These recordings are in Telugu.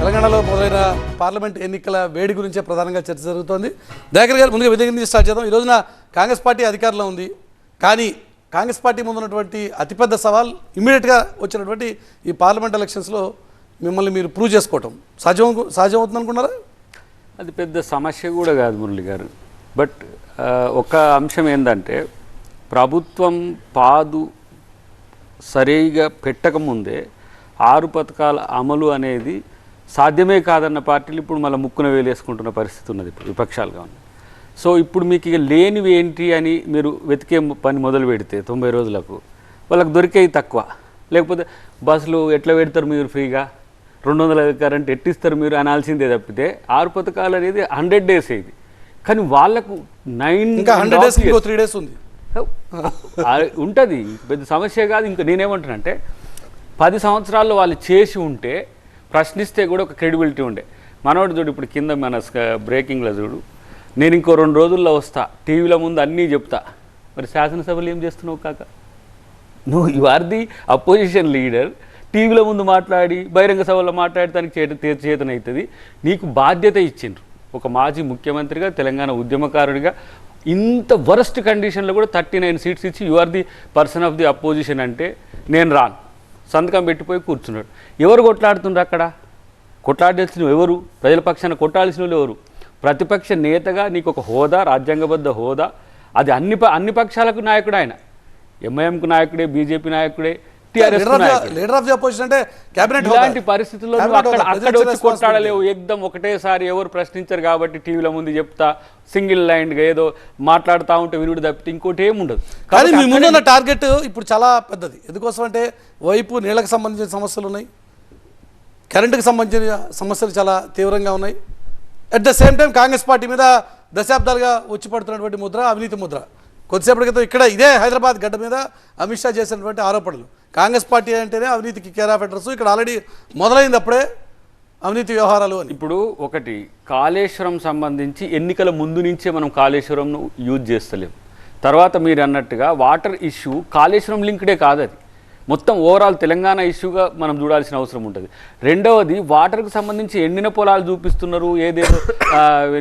తెలంగాణలో మొదలైన పార్లమెంట్ ఎన్నికల వేడి గురించే ప్రధానంగా చర్చ జరుగుతోంది. దయాకర్ గారు ముందుగా విధంగా నుంచి స్టార్ట్ చేద్దాం. ఈ రోజున కాంగ్రెస్ పార్టీ అధికారంలో ఉంది. కానీ కాంగ్రెస్ పార్టీ ముందు ఉన్నటువంటి అతిపెద్ద సవాల్ ఇమ్మీడియట్గా వచ్చినటువంటి ఈ పార్లమెంట్ ఎలక్షన్స్లో మిమ్మల్ని మీరు ప్రూవ్ చేసుకోవటం. సహజం సహజం అనుకున్నారా? అది పెద్ద సమస్య కూడా కాదు మురళి గారు. బట్ ఒక అంశం ఏంటంటే ప్రభుత్వం పాదు సరిగా పెట్టకముందే ఆరు పథకాల అమలు అనేది సాధ్యమే కాదన్న పార్టీలు ఇప్పుడు మళ్ళీ ముక్కున వేలేసుకుంటున్న పరిస్థితి ఉన్నది ఇప్పుడు విపక్షాలుగా ఉంది సో ఇప్పుడు మీకు ఇక లేనివి ఏంటి అని మీరు వెతికే పని మొదలు పెడితే తొంభై రోజులకు వాళ్ళకి దొరికేవి తక్కువ. లేకపోతే బస్సులు ఎట్లా పెడతారు మీరు ఫ్రీగా? రెండు వందల కరెంట్ ఎట్టిస్తారు మీరు అనాల్సిందే తప్పితే ఆరు పథకాలు అనేది హండ్రెడ్ డేస్ ఇది. కానీ వాళ్ళకు nine hundred days three days ఉంది. ఉంటుంది. పెద్ద సమస్య కాదు. ఇంకా నేనేమంటానంటే పది సంవత్సరాల్లో వాళ్ళు చేసి ఉంటే ప్రశ్నిస్తే కూడా ఒక క్రెడిబిలిటీ ఉండే. మనోడు చూడు ఇప్పుడు కింద మన బ్రేకింగ్లో చూడు. నేను ఇంకో రెండు రోజుల్లో వస్తా. టీవీల ముందు అన్నీ చెప్తా. మరి శాసనసభలు ఏం చేస్తున్నావు కాక? నువ్వు you are the opposition leader. టీవీల ముందు మాట్లాడి బహిరంగ సభలో మాట్లాడటానికి చేత తే- చేతనవుతుంది నీకు బాధ్యత ఇచ్చిండ్రు. ఒక మాజీ ముఖ్యమంత్రిగా తెలంగాణ ఉద్యమకారుడిగా ఇంత వరస్ట్ కండిషన్లో కూడా థర్టీ నైన్ సీట్స్ ఇచ్చి you are the person of the opposition అంటే నేను రాను. సంతకం పెట్టిపోయి కూర్చున్నాడు. ఎవరు కొట్లాడుతున్నారు అక్కడ? కొట్లాడాల్సిన ఎవరు? ప్రజల పక్షాన కొట్టాల్సిన వాళ్ళు ఎవరు? ప్రతిపక్ష నేతగా నీకు ఒక హోదా రాజ్యాంగబద్ధ హోదా. అది అన్ని ప- అన్ని పక్షాలకు నాయకుడు ఆయన. ఎంఐఎంకు నాయకుడే బీజేపీ నాయకుడే లీడర్ ఆఫ్ ది- అపోజిషన్ అంటే కేబినెట్ ఇలాంటి పరిస్థితుల్లో నువ్వు అక్కడ అక్కడ వచ్చి కొట్టాడలేవు ఎగ్దం ఒకటేసారి ఎవరు ప్రశ్నించరు కాబట్టి టీవీల ముందు చెప్తా సింగిల్ లైన్గా ఏదో మాట్లాడుతూ ఉంటే వినుడు తప్పితే ఇంకోటి ఏముండదు కానీ మీ ముందున్న టార్గెట్ ఇప్పుడు చాలా పెద్దది. ఎందుకోసం అంటే వైపు నీళ్ళకి సంబంధించిన సమస్యలు ఉన్నాయి. కరెంటుకి సంబంధించిన సమస్యలు చాలా తీవ్రంగా ఉన్నాయి. At the same time Congress party మీద దశాబ్దాలుగా వచ్చి పడుతున్నటువంటి ముద్ర అవినీతి ముద్ర. కొద్దిసేపటి క్రితం ఇక్కడ ఇదే హైదరాబాద్ గడ్డ మీద అమిత్ షా చేసినటువంటి ఆరోపణలు. కాంగ్రెస్ పార్టీ అంటేనే అవినీతికి కేరా ఆఫ్ ఇక్కడ ఆల్రెడీ మొదలైంది అప్పుడే అవినీతి వ్యవహారాలు ఇప్పుడు ఒకటి కాళేశ్వరం సంబంధించి ఎన్నికల ముందు నుంచే మనం కాళేశ్వరంను యూజ్ చేస్తలేం. తర్వాత మీరు అన్నట్టుగా వాటర్ ఇష్యూ కాళేశ్వరం లింక్డే కాదు అది. మొత్తం ఓవరాల్ తెలంగాణ ఇష్యూగా మనం చూడాల్సిన అవసరం ఉంటుంది. రెండవది వాటర్కి సంబంధించి ఎండిన పొలాలు చూపిస్తున్నారు ఏదేదో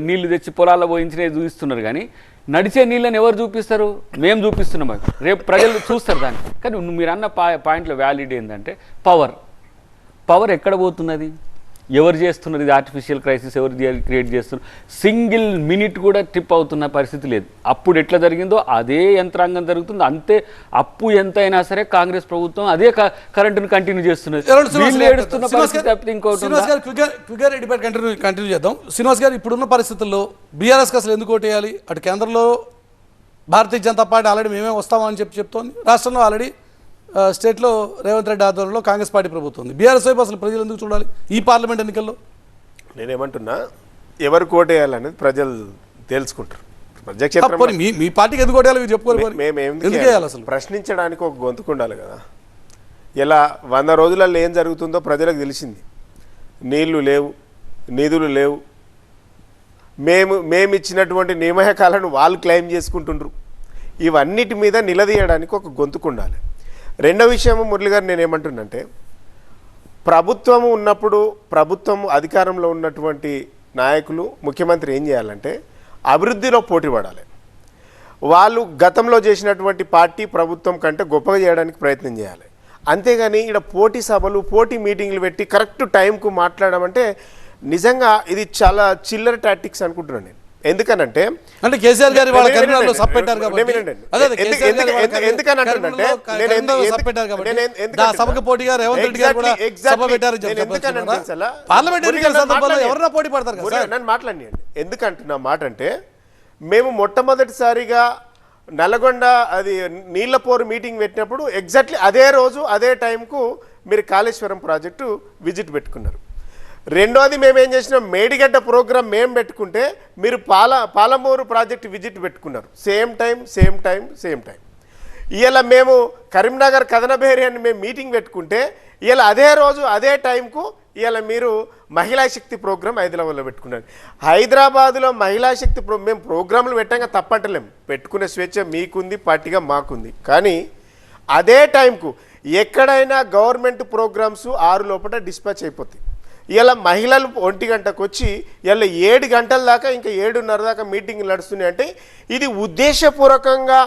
నీళ్ళు తెచ్చి పొలాల్లో పోయించినవి చూపిస్తున్నారు కానీ నడిచే నీళ్ళని ఎవరు చూపిస్తారు? మేము చూపిస్తున్నాం రేపు ప్రజలు చూస్తారు దాన్ని. కానీ మీరు అన్న పా పాయింట్లో వ్యాలిడ్ ఏంటంటే పవర్ పవర్ ఎక్కడ పోతున్నది? ఎవరు చేస్తున్నది ఇది ఆర్టిఫిషియల్ క్రైసిస్ ఎవరు క్రియేట్ చేస్తున్నారు? సింగిల్ మినిట్ కూడా ట్రిప్ అవుతున్న పరిస్థితి లేదు. అప్పుడు ఎట్లా జరిగిందో అదే యంత్రాంగం జరుగుతుంది. అంతే అప్పు ఎంత అయినా సరే కాంగ్రెస్ ప్రభుత్వం అదే కరెంటును కంటిన్యూ చేస్తున్నది. కంటిన్యూ కంటిన్యూ చేద్దాం. శ్రీనివాస్ గారు ఇప్పుడున్న పరిస్థితుల్లో బీఆర్ఎస్కి అసలు ఎందుకు ఓటేయాలి? అటు కేంద్రంలో భారతీయ జనతా పార్టీ ఆల్రెడీ మేమే వస్తామని చెప్పి చెప్తోంది. రాష్ట్రంలో ఆల్రెడీ స్టేట్లో రేవంత్ రెడ్డి ఆధ్వర్యంలో కాంగ్రెస్ పార్టీ ప్రభుత్వం ఉంది. బీఆర్ఎస్ వైపు అసలు ప్రజలు ఎందుకు చూడాలి? ఈ పార్లమెంట్ ఎన్నికల్లో? నేనేమంటున్నా ఎవరు కోటేయాలనేది ప్రజలు తెలుసుకుంటారు ప్రజాక్షేత్రం మీ మీ పార్టీకి ఎందుకు ఓటేయాలి మీరు వేయాలి అసలు? ప్రశ్నించడానికి ఒక గొంతుకు ఉండాలి కదా. ఇలా వంద రోజులలో ఏం జరుగుతుందో ప్రజలకు తెలిసింది. నీళ్ళు లేవు నిధులు లేవు. మేము మేము ఇచ్చినటువంటి నియామకాలను వాళ్ళు క్లెయిమ్ చేసుకుంటుండ్రు. ఇవన్నిటి మీద నిలదీయడానికి ఒక గొంతుకు ఉండాలి. రెండో విషయము మురళి గారు నేనేమంటున్నంటే ప్రభుత్వము ఉన్నప్పుడు ప్రభుత్వం అధికారంలో ఉన్నటువంటి నాయకులు ముఖ్యమంత్రి ఏం చేయాలంటే అభివృద్ధిలో పోటీ పడాలి. వాళ్ళు గతంలో చేసినటువంటి పార్టీ ప్రభుత్వం కంటే గొప్పగా చేయడానికి ప్రయత్నం చేయాలి. అంతేగాని ఇక్కడ పోటీ సభలు పోటీ మీటింగ్లు పెట్టి కరెక్ట్ టైంకు మాట్లాడమంటే నిజంగా ఇది చాలా చిల్లర టాక్టిక్స్ అనుకుంటున్నాను నేను. ఎందుకనంటే అంటే కేసీఆర్ గారి వాళ్ళ కరీంనగర్లో సబ్ పెట్టారు కాబట్టి. నేను? సభకు పోటీగా రేవంత్ రెడ్డి గారు కూడా. సభ పెట్టారు నేను సందర్భంలో పోటీ పడతారు కదా ఎందుకంటున్నా మాట అంటే మేము మొట్టమొదటిసారిగా నల్గొండ అది నీళ్ళపోరు మీటింగ్ పెట్టినప్పుడు ఎగ్జాక్ట్లీ అదే రోజు అదే టైంకు మీరు కాళేశ్వరం ప్రాజెక్టు విజిట్ పెట్టుకున్నారు. రెండోది మేము ఏం చేసినాం? మేడిగడ్డ ప్రోగ్రామ్ మేము పెట్టుకుంటే మీరు పాల పాలమూరు ప్రాజెక్ట్ విజిట్ పెట్టుకున్నారు. Same time same time same time. ఇవాళ మేము కరీంనగర్ కథనబేరి అని మేము మీటింగ్ పెట్టుకుంటే ఇవాళ అదే రోజు అదే టైంకు ఇవాళ మీరు మహిళా శక్తి ప్రోగ్రామ్ హైదరాబాద్లో పెట్టుకున్నారు. హైదరాబాద్లో మహిళా శక్తి ప్రో మేము ప్రోగ్రాంలు పెట్టాక తప్పట్టలేము పెట్టుకునే స్వేచ్ఛ మీకుంది పార్టీగా మాకుంది. కానీ అదే టైంకు ఎక్కడైనా గవర్నమెంట్ ప్రోగ్రామ్స్ ఆరు లోపల డిస్పాచ్ అయిపోతాయి. ఇలా మహిళలు ఒంటి గంటకు వచ్చి ఇలా ఏడు గంటల దాకా ఇంకా ఏడున్నర దాకా మీటింగ్లు నడుస్తున్నాయి అంటే ఇది ఉద్దేశపూర్వకంగా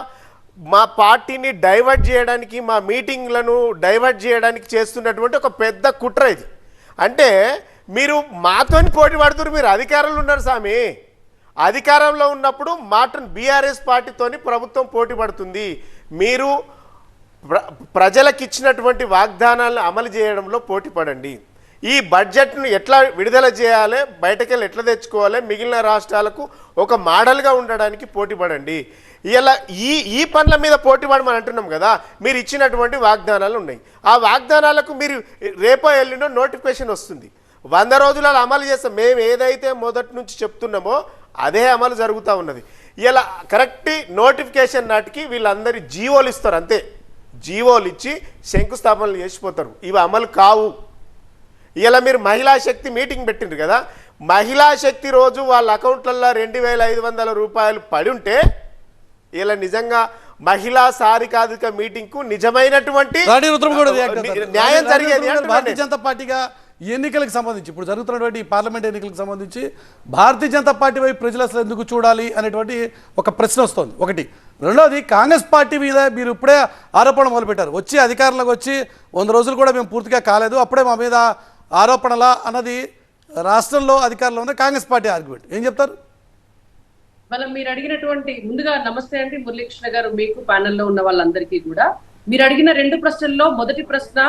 మా పార్టీని డైవర్ట్ చేయడానికి మా మీటింగ్లను డైవర్ట్ చేయడానికి చేస్తున్నటువంటి ఒక పెద్ద కుట్ర ఇది. అంటే మీరు మాతోని పోటీ పడుతున్నారు మీరు అధికారంలో ఉన్నారు స్వామి. అధికారంలో ఉన్నప్పుడు మాటను బీఆర్ఎస్ పార్టీతోని ప్రభుత్వం పోటీ పడుతుంది. మీరు ప్ర ప్రజలకు ఇచ్చినటువంటి వాగ్దానాలను అమలు చేయడంలో పోటీ పడండి. ఈ బడ్జెట్ను ఎట్లా విడుదల చేయాలి బయటకెళ్ళి ఎట్లా తెచ్చుకోవాలి మిగిలిన రాష్ట్రాలకు ఒక మోడల్గా ఉండడానికి పోటీ పడండి. ఇలా ఈ ఈ పనుల మీద పోటీ పడమని అంటున్నాం కదా మీరు ఇచ్చినటువంటి వాగ్దానాలు ఉన్నాయి. ఆ వాగ్దానాలకు మీరు రేపో ఎల్లుండో నోటిఫికేషన్ వస్తుంది. వంద రోజులలో అమలు చేస్తాం మేము ఏదైతే మొదటి నుంచి చెప్తున్నామో అదే అమలు జరుగుతూ ఉన్నది. ఇలా కరెక్ట్ నోటిఫికేషన్ నాటికి వీళ్ళందరి జీవోలు ఇస్తారు అంతే. జీవోలు ఇచ్చి శంకుస్థాపనలు చేసిపోతారు. ఇవి అమలు కావు. ఇలా మీరు మహిళా శక్తి మీటింగ్ పెట్టిండ్రు కదా మహిళా శక్తి రోజు వాళ్ళ అకౌంట్లలో రెండు వేల ఐదు వందల రూపాయలు పడి ఉంటే ఇలా నిజంగా మహిళా సాధికారిక మీటింగ్కు నిజమైనటువంటి. న్యాయం జరిగేది భారతీయ. జనతా పార్టీగా ఎన్నికలకు సంబంధించి ఇప్పుడు జరుగుతున్నటువంటి పార్లమెంట్ ఎన్నికలకు సంబంధించి భారతీయ జనతా పార్టీ వైపు ప్రజలు అసలు ఎందుకు చూడాలి అనేటువంటి ఒక ప్రశ్న వస్తుంది ఒకటి రెండోది కాంగ్రెస్ పార్టీ మీద మీరు ఇప్పుడే ఆరోపణ మొదలుపెట్టారు వచ్చి అధికారంలోకి వచ్చి వంద రోజులు కూడా మేము పూర్తిగా కాలేదు అప్పుడే మా మీద ఆరోపణలా అన్నది రాష్ట్రంలో అధికారంలో ఉన్న కాంగ్రెస్ పార్టీ ఆర్గ్యుమెంట్. ఏం చెప్తారు? మనం మీరు అడిగినటువంటి ముందుగా నమస్తే అండి మురళీకృష్ణ గారు మీకు ప్యానెల్లో ఉన్న వాళ్ళందరికీ కూడా. మీరు అడిగిన రెండు ప్రశ్నల్లో మొదటి ప్రశ్న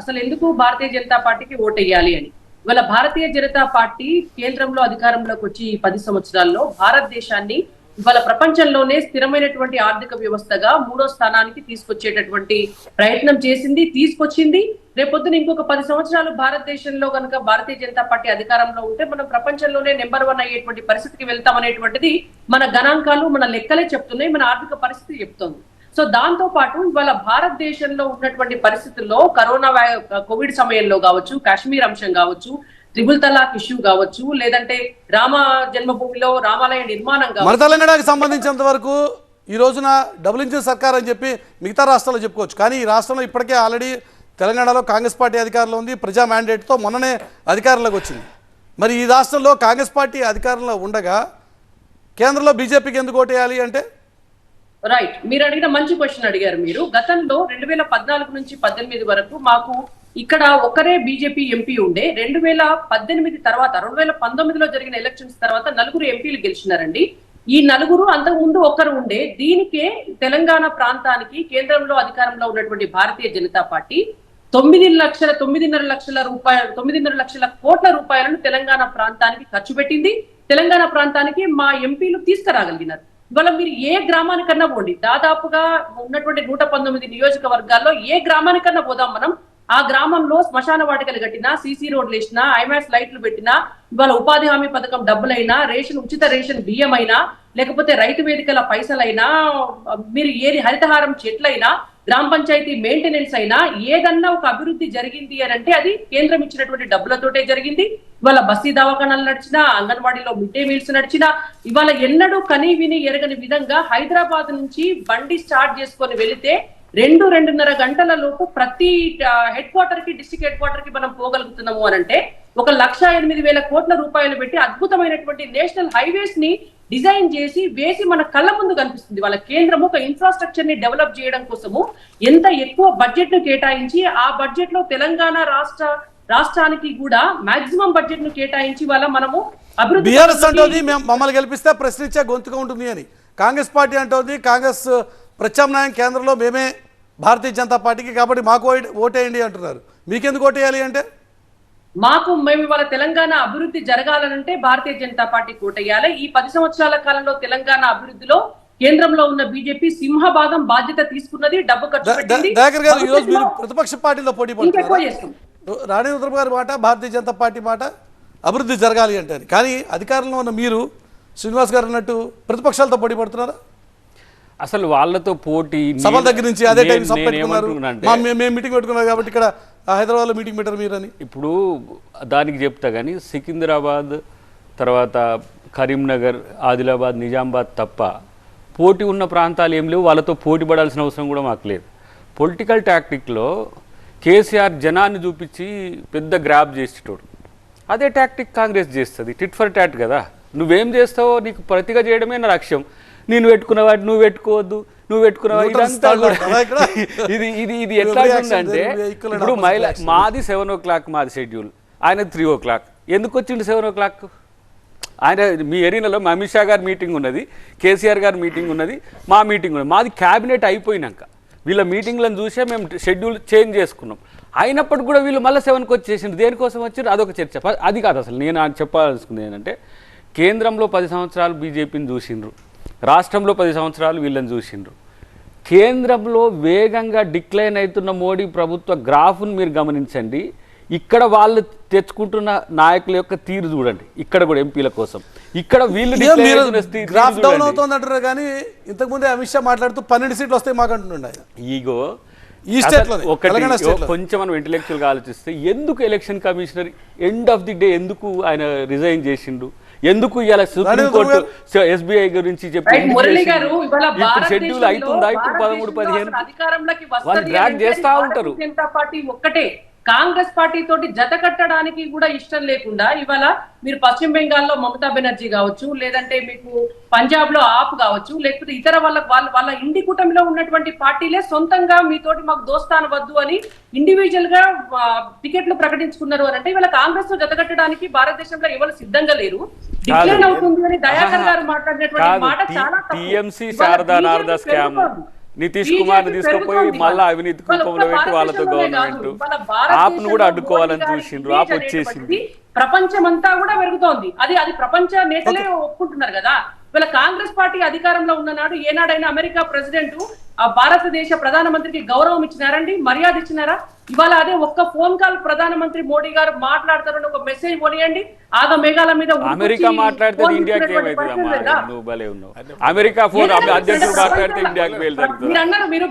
అసలు ఎందుకు భారతీయ జనతా పార్టీకి ఓటేయాలి అని. ఇవాళ భారతీయ జనతా పార్టీ కేంద్రంలో అధికారంలోకి వచ్చి ఈ పది సంవత్సరాల్లో భారతదేశాన్ని ఇవాళ ప్రపంచంలోనే స్థిరమైనటువంటి ఆర్థిక వ్యవస్థగా మూడో స్థానానికి తీసుకొచ్చేటటువంటి ప్రయత్నం చేసింది తీసుకొచ్చింది రేపొద్దున ఇంకొక పది సంవత్సరాలు భారతదేశంలో కనుక భారతీయ జనతా పార్టీ అధికారంలో ఉంటే మనం ప్రపంచంలోనే నెంబర్ వన్ అయ్యేటువంటి పరిస్థితికి వెళ్తాం అనేటువంటిది మన గణాంకాలు మన లెక్కలే చెప్తున్నాయి మన ఆర్థిక పరిస్థితి చెప్తోంది. సో దాంతో పాటు ఇవాళ భారతదేశంలో ఉన్నటువంటి పరిస్థితుల్లో కరోనా కోవిడ్ సమయంలో కావచ్చు కాశ్మీర్ అంశం కావచ్చు త్రిబుల్ తలాక్ ఇష్యూ కావచ్చు లేదంటే రామ జన్మభూమిలో రామాలయ నిర్మాణం మన తెలంగాణకు సంబంధించినంత వరకు ఈ రోజున డబుల్ ఇంజిన్ సర్కార్ అని చెప్పి మిగతా రాష్ట్రాల్లో చెప్పుకోవచ్చు. కానీ ఈ రాష్ట్రంలో ఇప్పటికే ఆల్రెడీ తెలంగాణలో కాంగ్రెస్ పార్టీ అధికారంలో ఉంది ప్రజా మ్యాండేట్తో మొన్ననే అధికారంలోకి వచ్చింది. మరి ఈ రాష్ట్రంలో కాంగ్రెస్ పార్టీ అధికారంలో ఉండగా కేంద్రంలో బీజేపీకి ఎందుకు ఓటేయాలి అంటే? రైట్ మీరు అడిగిన మంచి క్వశ్చన్ అడిగారు మీరు. గతంలో రెండు వేల పద్నాలుగు నుంచి పద్దెనిమిది వరకు మాకు ఇక్కడ ఒకరే బీజేపీ ఎంపీ ఉండే. రెండు వేల పద్దెనిమిది తర్వాత రెండు వేల పంతొమ్మిదిలో జరిగిన ఎలక్షన్స్ తర్వాత నలుగురు ఎంపీలు గెలిచినారండి. ఈ నలుగురు అంతకుముందు ముందు ఒక్కరు ఉండే. దీనికే తెలంగాణ ప్రాంతానికి కేంద్రంలో అధికారంలో ఉన్నటువంటి భారతీయ జనతా పార్టీ తొమ్మిది లక్షల తొమ్మిదిన్నర లక్షల రూపాయలు తొమ్మిదిన్నర లక్షల కోట్ల రూపాయలను తెలంగాణ ప్రాంతానికి ఖర్చు పెట్టింది. తెలంగాణ ప్రాంతానికి మా ఎంపీలు తీసుకురాగలిగినారు. ఇవాళ మీరు ఏ గ్రామానికన్నా పోండి. దాదాపుగా ఉన్నటువంటి నూట పంతొమ్మిది నియోజకవర్గాల్లో ఏ గ్రామానికన్నా పోదాం మనం. ఆ గ్రామంలో శ్మశాన వాటికలు కట్టినా సీసీ రోడ్లు వేసినా ఐమాక్స్ లైట్లు పెట్టినా ఇవాళ ఉపాధి హామీ పథకం డబ్బులైనా రేషన్ ఉచిత రేషన్ బియ్యం అయినా లేకపోతే రైతు వేదికల పైసలైనా మీరు ఏది హరితహారం చెట్లైనా గ్రామ పంచాయతీ మెయింటెనెన్స్ అయినా ఏదన్నా ఒక అభివృద్ధి జరిగింది అని అంటే అది కేంద్రం ఇచ్చినటువంటి డబ్బులతోటే జరిగింది. ఇవాళ బస్తీ దవాఖానాలు నడిచినా అంగన్వాడీలో మిడ్ డే మీల్స్ నడిచినా ఇవాళ ఎన్నడూ కని విని ఎరగని విధంగా హైదరాబాద్ నుంచి బండి స్టార్ట్ చేసుకొని వెళితే రెండు రెండున్నర గంటల లోపు ప్రతి హెడ్ క్వార్టర్కి డిస్ట్రిక్ట్ హెడ్ క్వార్టర్కి మనం పోగలుగుతున్నాము అని అంటే ఒక లక్ష ఎనిమిది వేల కోట్ల రూపాయలు పెట్టి అద్భుతమైనటువంటి నేషనల్ హైవేస్ని డిజైన్ చేసి వేసి మన కళ్ళ ముందు కనిపిస్తుంది. వాళ్ళ కేంద్రం ఒక ఇన్ఫ్రాస్ట్రక్చర్ని డెవలప్ చేయడం కోసము ఎంత ఎక్కువ బడ్జెట్ను కేటాయించి ఆ బడ్జెట్లో తెలంగాణ రాష్ట్ర రాష్ట్రానికి కూడా మాక్సిమం బడ్జెట్ను కేటాయించి వాళ్ళ మనము అభివృద్ధి మమ్మల్ని గెలిపిస్తే ప్రశ్నించే గొంతుగా ఉంటుంది అని. కాంగ్రెస్ పార్టీ అంటోంది కాంగ్రెస్ ప్రత్యామ్నాయం కేంద్రంలో మేమే భారతీయ జనతా పార్టీకి కాబట్టి మాకు ఓటే- ఓటేయండి అంటున్నారు. మీకెందుకు ఓటేయాలి అంటే? మాకు మేము ఇవాళ తెలంగాణ అభివృద్ధి జరగాలనంటే భారతీయ జనతా పార్టీ కోటయ్యాలి. ఈ పది సంవత్సరాల కాలంలో తెలంగాణ అభివృద్ధిలో కేంద్రంలో ఉన్న బీజేపీ సింహభాగం బాధ్యత తీసుకున్నది డబ్బు ఖర్చు ప్రతిపక్ష పార్టీలో పోటీ రాణి రుద్రమ గారి మాట భారతీయ జనతా పార్టీ మాట అభివృద్ధి జరగాలి అంటే అని. కానీ అధికారంలో ఉన్న మీరు శ్రీనివాస్ గారు అన్నట్టు ప్రతిపక్షాలతో పోటీ పడుతున్నారా? అసలు వాళ్ళతో పోటీ సభల నేను- దగ్గర నుంచి అదే టైం సభ మీటింగ్ పెట్టుకున్నారు కాబట్టి ఇక్కడ హైదరాబాద్లో మీటింగ్ పెట్టారు మీరని? ఇప్పుడు దానికి చెప్తా కానీ సికింద్రాబాద్ తర్వాత కరీంనగర్ ఆదిలాబాద్ నిజామాబాద్ తప్ప పోటీ ఉన్న ప్రాంతాలు ఏం లేవు. వాళ్ళతో పోటీ పడాల్సిన అవసరం కూడా మాకు లేదు. పొలిటికల్ టాక్టిక్లో కేసీఆర్ జనాన్ని చూపించి పెద్ద గ్రాప్ చేసేటోడు. అదే టాక్టిక్ కాంగ్రెస్ చేస్తుంది. టిట్ ఫర్ టాట్ కదా. నువ్వేం చేస్తావో నీకు ప్రతిగా చేయడమే నా లక్ష్యం. నేను పెట్టుకున్న వాటి నువ్వు పెట్టుకోవద్దు. నువ్వు పెట్టుకున్నావా? ఇదంతా కూడా? ఇది ఇది ఇది ఎట్లా ఉందంటే ఇప్పుడు మహిళ. మాది సెవెన్ ఓ క్లాక్ మాది షెడ్యూల్ ఆయన త్రీ ఓ క్లాక్ ఎందుకు వచ్చిండు సెవెన్ ఓ క్లాక్ ఆయన మీ మా అమిత్ షా గారి మీటింగ్ ఉన్నది కేసీఆర్ గారి మీటింగ్ ఉన్నది మా మీటింగ్ ఉన్నది. మాది క్యాబినెట్ అయిపోయినాక వీళ్ళ మీటింగ్లను చూసే మేము షెడ్యూల్ చేంజ్ చేసుకున్నాం. అయినప్పటికి కూడా వీళ్ళు మళ్ళీ సెవెన్కి వచ్చేసిండు దేనికోసం వచ్చారు అదొక చర్చ. అది కాదు అసలు. నేను చెప్పాల్సింది ఏంటంటే కేంద్రంలో పది సంవత్సరాలు బీజేపీని చూసిండ్రు. రాష్ట్రంలో పది సంవత్సరాలు వీళ్ళని చూసిండ్రు. కేంద్రంలో వేగంగా డిక్లైన్ అవుతున్న మోడీ ప్రభుత్వ గ్రాఫ్ను మీరు గమనించండి. ఇక్కడ వాళ్ళు తెచ్చుకుంటున్న నాయకుల యొక్క తీరు చూడండి. ఇక్కడ కూడా ఎంపీల కోసం. ఇక్కడ వీళ్ళు గ్రాఫ్ డౌన్. అవుతుంది అంటారు కానీ ఇంతకుముందే అమిత్ షా మాట్లాడుతూ పన్నెండు సీట్లు వస్తాయి మాకు అంటుండే. ఆయన ఈగో ఈ ఒకటి. కొంచెం మనం intellectual గా ఆలోచిస్తే ఎందుకు election commissioner end of the day ఎందుకు ఆయన రిజైన్ చేసిండు? ఎందుకు ఇలా సుప్రీం కోర్టు ఎస్బీఐ గురించి చెప్పి ఇవాళ ఇప్పుడు షెడ్యూల్ భారతదేశంలో- అవుతుందా ఇప్పుడు పదమూడు పదిహేను వాళ్ళు అంటే చేస్తా ఉంటారు. పార్టీ ఒక్కటే. కాంగ్రెస్ పార్టీ తోటి జత కట్టడానికి కూడా ఇష్టం లేకుండా ఇవాళ మీరు పశ్చిమ బెంగాల్లో మమతా బెనర్జీ కావచ్చు లేదంటే మీకు పంజాబ్లో ఆప్ కావచ్చు లేకపోతే ఇతర వాళ్ళ వాళ్ళ వాళ్ళ ఇండి కూటమిలో ఉన్నటువంటి పార్టీలే సొంతంగా మీతోటి మాకు దోస్తాను వద్దు అని ఇండివిజువల్గా టికెట్లు ప్రకటించుకున్నారు అని అంటే ఇవాళ కాంగ్రెస్తో జత కట్టడానికి భారతదేశంలో ఎవరు సిద్ధంగా లేరు. డిక్లైన్ అవుతుంది అని దయాకర్ గారు మాట్లాడినటువంటి మాట చాలా. TMC Sharada Narada scam. నితీష్ కుమార్ తీసుకుపోయి మళ్ళా. అవినీతి ఒక్క పెట్టి వాళ్ళతో గవర్నమెంట్. ఆప్ను కూడా అడ్డుకోవాలని చూసిండ్రు ఆప్ వచ్చేసింది. అనేటువంటిది ప్రపంచమంతా కూడా పెరుగుతోంది. అది అది ప్రపంచ నేతలే ఒప్పుకుంటున్నారు కదా. ఇవాళ కాంగ్రెస్ పార్టీ అధికారంలో ఉన్ననాడు ఏనాడైనా అమెరికా ప్రెసిడెంట్ ఆ భారతదేశ ప్రధానమంత్రికి గౌరవం ఇచ్చినారండి? మర్యాద ఇచ్చినారా? ఇవాళ అదే ఒక్క ఫోన్ కాల్ ప్రధానమంత్రి మోడీ గారు మాట్లాడతారని ఒక మెసేజ్ పోనీయండి. ఆగ మేఘాల మీద అమెరికా మాట్లాడితే ఇండియాకి ఉన్నావు? అమెరికా ఫోన్ అధ్యక్షుడు మాట్లాడితే ఇండియాకి మీరు అన్నారు మీరు